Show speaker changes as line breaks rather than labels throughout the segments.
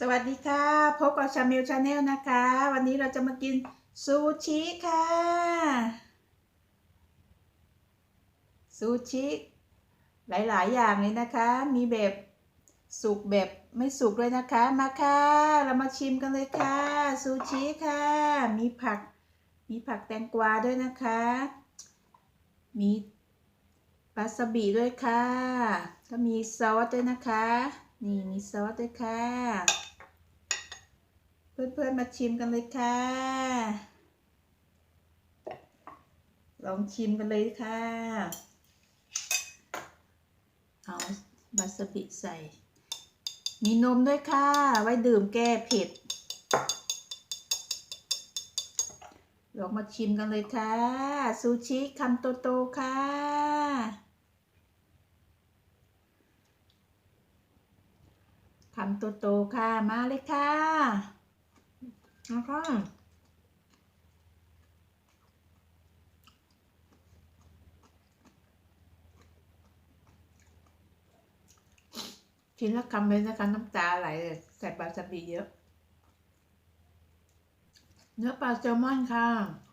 สวัสดีค่ะ พบกับชาเมลชาแนลนะคะ วันนี้เราจะมากินซูชิค่ะ ซูชิ หลายๆ อย่างเลยนะคะ มีแบบสุกแบบไม่สุกเลยนะคะ มาค่ะ เรามาชิมกันเลยค่ะ ซูชิค่ะ มีผัก มีผักแตงกวาด้วยนะคะ มีวาซาบิด้วยค่ะ ก็มีซอสด้วยนะคะ นี่มีซอสด้วยค่ะ เพื่อนๆมาชิมกันเลยค่ะ ลองชิมกันเลยค่ะ เอาวาซาบิใส่ มีนมด้วยค่ะ ไว้ดื่มแก้เผ็ด ลองมาชิมกันเลยค่ะ ซูชิคำโตๆค่ะ คำโตๆค่ะ มาเลยค่ะแล้วก็ชิ้นละคำเลยนะคะน้ำตาไหลเลยใส่ปลาซาบิเยอะ เนื้อปลาแซลมอนค่ะ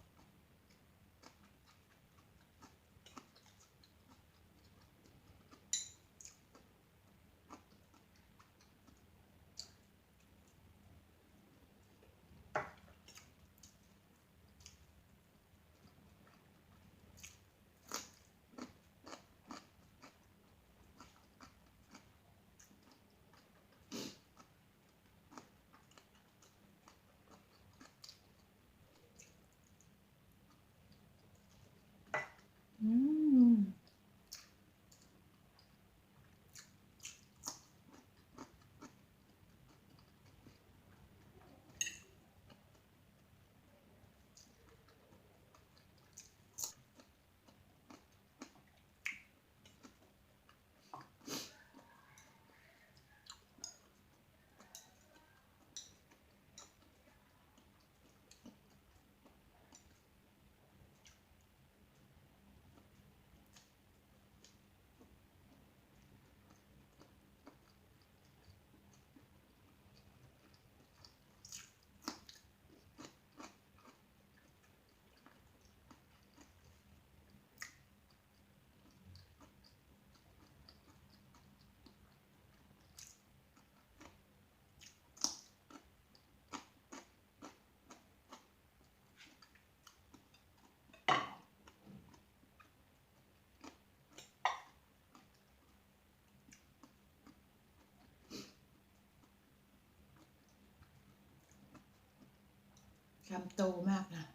คำโตมากนะ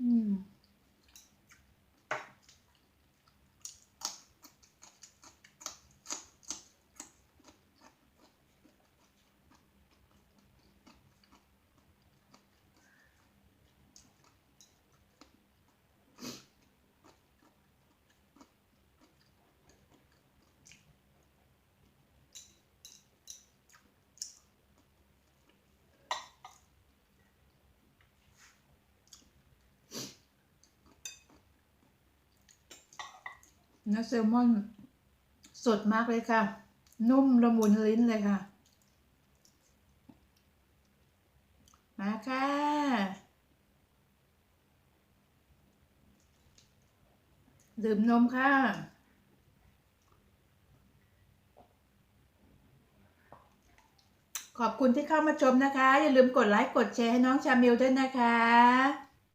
อืม เนื้อแซลมอนสดมากเลยค่ะ นุ่มละมุนลิ้นเลยค่ะ มาค่ะ ดื่มนมค่ะขอบคุณที่เข้ามาชมนะคะ อย่าลืมกดไลค์ กดแชร์ให้น้องชามิลด้วยนะคะ